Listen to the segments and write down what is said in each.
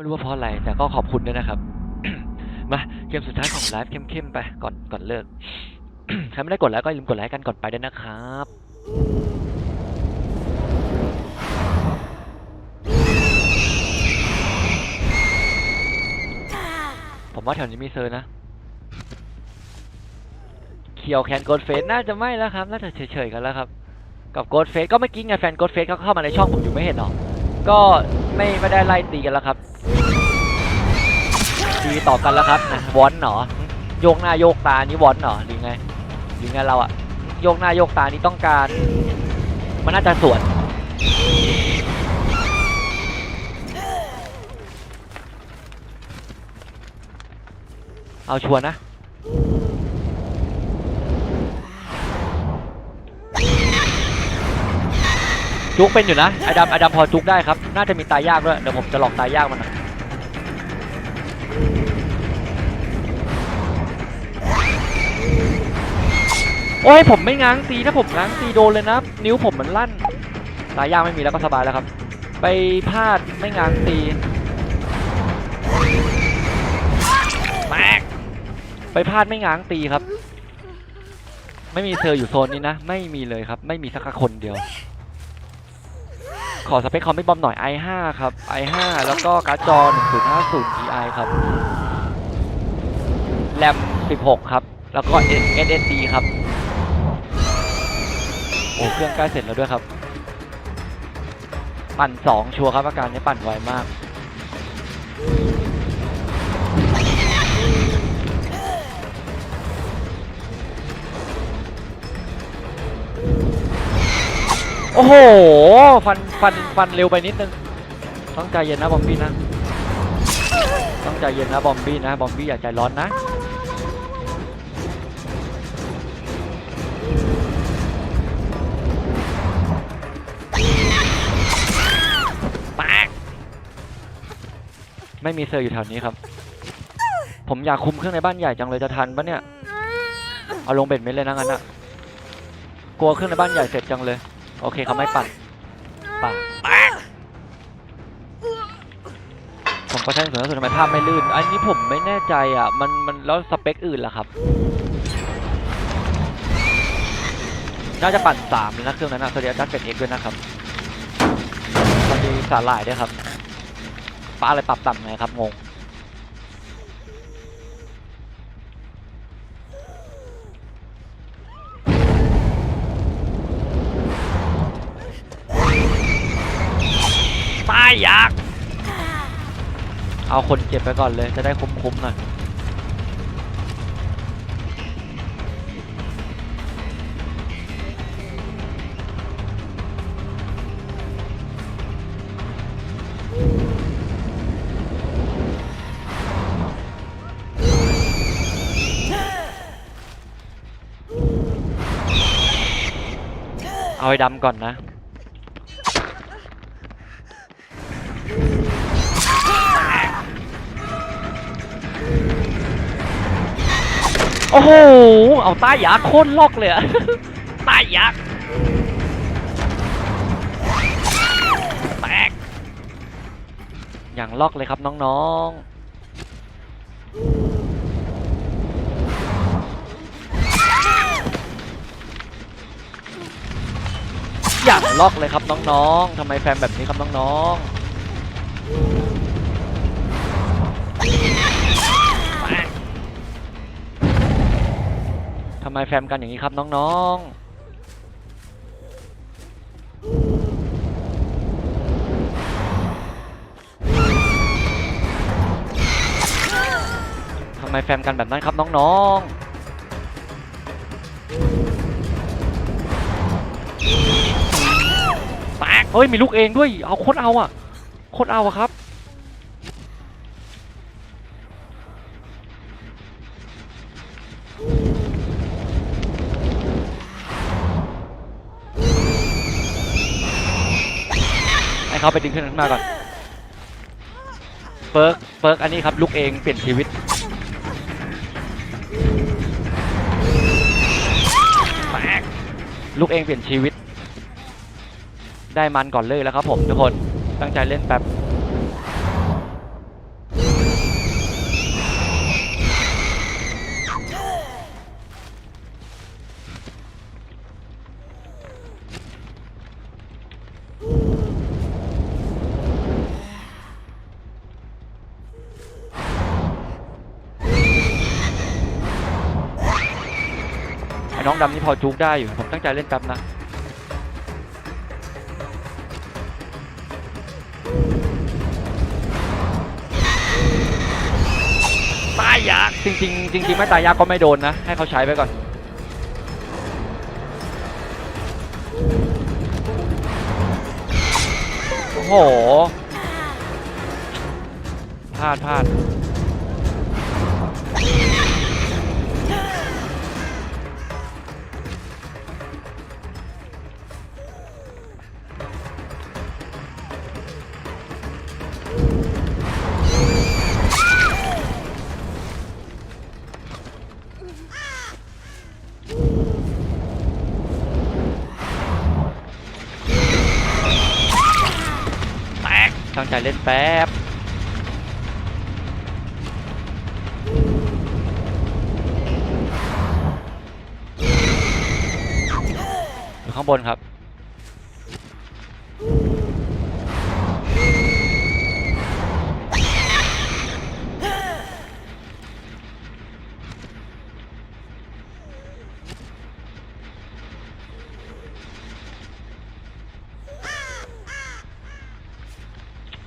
ไม่รู้ว่าเพราะอะไร แต่ก็ขอบคุณด้วยนะครับ มาเกมสุดท้ายของไลฟ์เข้มๆไปก่อนก่อนเลิกใครไม่ได้กดแล้วก็อย่าลืมกดไลค์กันก่อนไปด้วยนะครับผมว่าแถวนี้มีเซอร์นะ เขียวแคนโกดเฟสน่าจะไม่แล้วครับ น่าจะเฉยๆกันแล้วครับ กับโกดเฟสก็เมื่อกี้ไงแฟนโกดเฟสเขาเข้ามาในช่องผมอยู่ไม่เห็นหรอ ก็ไม่ไม่ได้ไล่ตีกันแล้วครับตีต่อกันแล้วครับนะวอนเหรอโยกหน้าโยกตานี่วอนเหรอหรือไงหรือไงเราอะโยกหน้าโยกตานี่ต้องการ มันน่าจะสวนเอาชัวร์นะ จุกเป็นอยู่นะไอดำไอดำพอจุกได้ครับ น่าจะมีตายยากด้วย เดี๋ยวผมจะหลอกตายยากมันนะโอ้ยผมไม่ง้างตีถ้าผมง้างตีโดนเลยนะ นิ้วผมมันลั่น ตายยากไม่มีแล้วก็สบายแล้วครับ ไปพลาดไม่ง้างตีแม็กไปพลาดไม่ง้างตีครับ ไม่มีเซออยู่โซนนี้นะ ไม่มีเลยครับ ไม่มีสักคนเดียว ขอสเปคคอมไม่บอมหน่อย i5 ครับ i5 แล้วก็การ์ดจอ 1050 Ti ครับ แรม 16 ครับ แล้วก็ SSD ครับ โอ้เครื่องใกล้เสร็จแล้วด้วยครับ ปั่น 2 ชัวร์ครับอาการนี้ปั่นไวมาก โอ้โห ฟัน ฟัน ฟันเร็วไปนิดนึง ต้องใจเย็นนะบอมบี้นะ ต้องใจเย็นนะบอมบี้นะ บอมบี้อย่าใจร้อนนะปากไม่มีเซอร์อยู่แถวนี้ครับ ผมอยากคุมเครื่องในบ้านใหญ่จังเลยจะทันปะเนี่ย เอาลงเบ็ดเม็ดเลยนะงั้นอะกลัวเครื่องในบ้านใหญ่เสร็จจังเลย โอเคเขาไม่ปั่นปั่นผมก็ใช้ส่วนส่วนทำไมภาพไม่ลื่น อันนี้ผมไม่แน่ใจอะ มันมันแล้วสเปคอื่นล่ะครับ น่าจะปั่นสามเลยนะเครื่องนั้นนะสวัสดีอาจารย์เป็นเอกด้วยนะครับสวัสดีสาหร่ายด้วยครับป้าอะไรปรับต่ำไงครับงง อยาก เอาคนเจ็บไปก่อนเลย จะได้คุ้มๆหน่อยเอาไอ้ดำก่อนนะ โอ้โห เอาใต้ยักษ์โค่นล็อกเลยอะใต้ยักแตก อย่างล็อกเลยครับน้องๆ อย่างล็อกเลยครับน้องๆทำไมแฟนแบบนี้ครับน้องๆ ไมแฟมกันอย่างนี้ครับน้องๆทำไมแฟมกันแบบนั้นครับน้องๆแตกเฮ้ยมีลูกเองด้วย เอาโคตรเอาอะโคตรเอาอะครับ เขาไปดึงขึ้นมาก่อนเฟิร์กเฟิร์กอันนี้ครับลูกเองเปลี่ยนชีวิตแม็กลูกเองเปลี่ยนชีวิต ได้มันก่อนเลยแล้วครับผมทุกคนตั้งใจเล่นแบบ น้องดำนี่พอจุกได้อยู่ ผมตั้งใจเล่นแป๊บนะ ตายยากจริงๆจริงๆไม่ตายยากก็ไม่โดนนะ ให้เขาใช้ไปก่อนโอ้โหพลาดพลาด ใจเล่นแป๊บอยู่ข้างบนครับ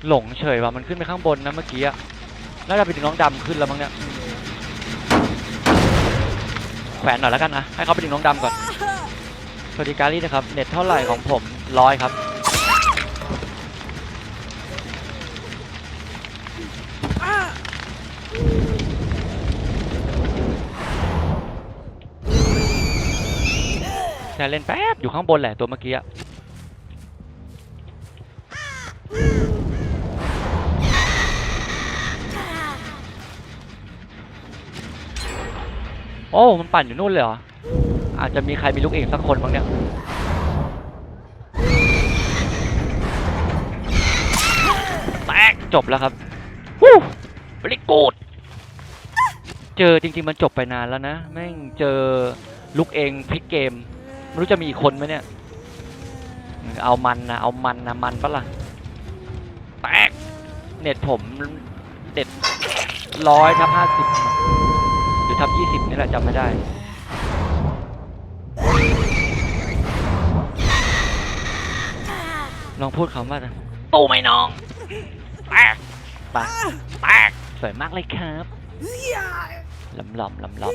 หลงเฉยว่ะมันขึ้นไปข้างบนนะเมื่อกี้อะน่าจะไปถึงน้องดำขึ้นแล้วมั้งเนี่ยแขวนหน่อยแล้วกันนะให้เขาไปดึงน้องดำก่อนสวัสดีการีนะครับเน็ตเท่าไหร่ของผมร้อยครับแต่เล่นแป๊บอยู่ข้างบนแหละตัวเมื่อกี้ โอ้ มันปั่นอยู่นู่นเลยเหรอ อาจจะมีใครมีลูกเองสักคนบ้างเนี่ย แตกจบแล้วครับวู้บริกูด เจอจริง ๆ มันจบไปนานแล้วนะ แม่งเจอลูกเองพลิกเกม ไม่รู้จะมีอีกคนไหมเนี่ย เอามันนะ เอามันนะ มันปะล่ะ แตก เน็ตผมเน็ตร้อยทับห้าสิบ หรือทับยี่สิบนี่แหละจำไม่ได้ ลองพูดคำว่าตูไหมน้องแตกแตกแตกสวยมากเลยครับลำลำลำล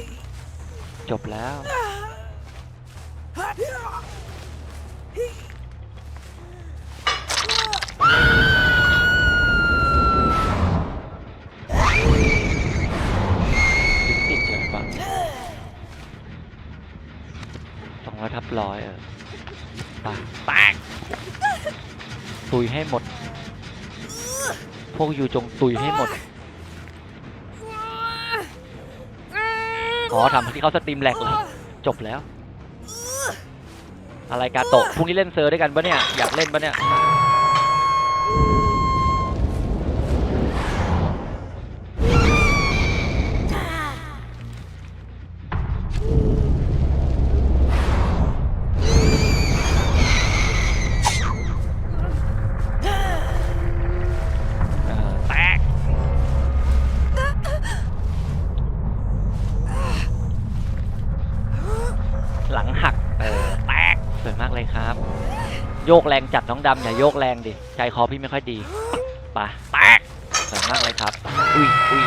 ำจบแล้ว ร้อยทับร้อยเออไปแตกตุยให้หมด พวกอยู่จงตุยให้หมดอ๋อทำที่เขาสตรีมแหลกเลยจบแล้ว อะไรกาโตะพรุ่งนี้เล่นเซอร์ด้วยกันปะเนี่ย อยากเล่นปะเนี่ย โยกแรงจัดน้องดำอย่าโยกแรงดิใจคอพี่ไม่ค่อยดีไปะแตกสวยมากเลยครับ อุ้ยอุ้ย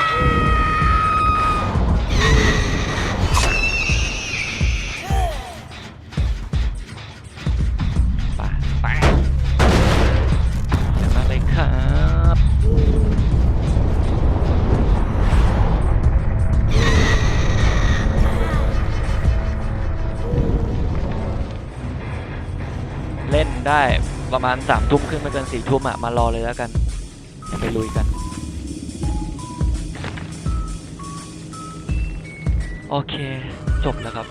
เล่นได้ประมาณสามทุ่มครึ่งไม่เกินสี่ทุ่มอะมารอเลยแล้วกันไปลุยกันโอเค จบแล้วครับ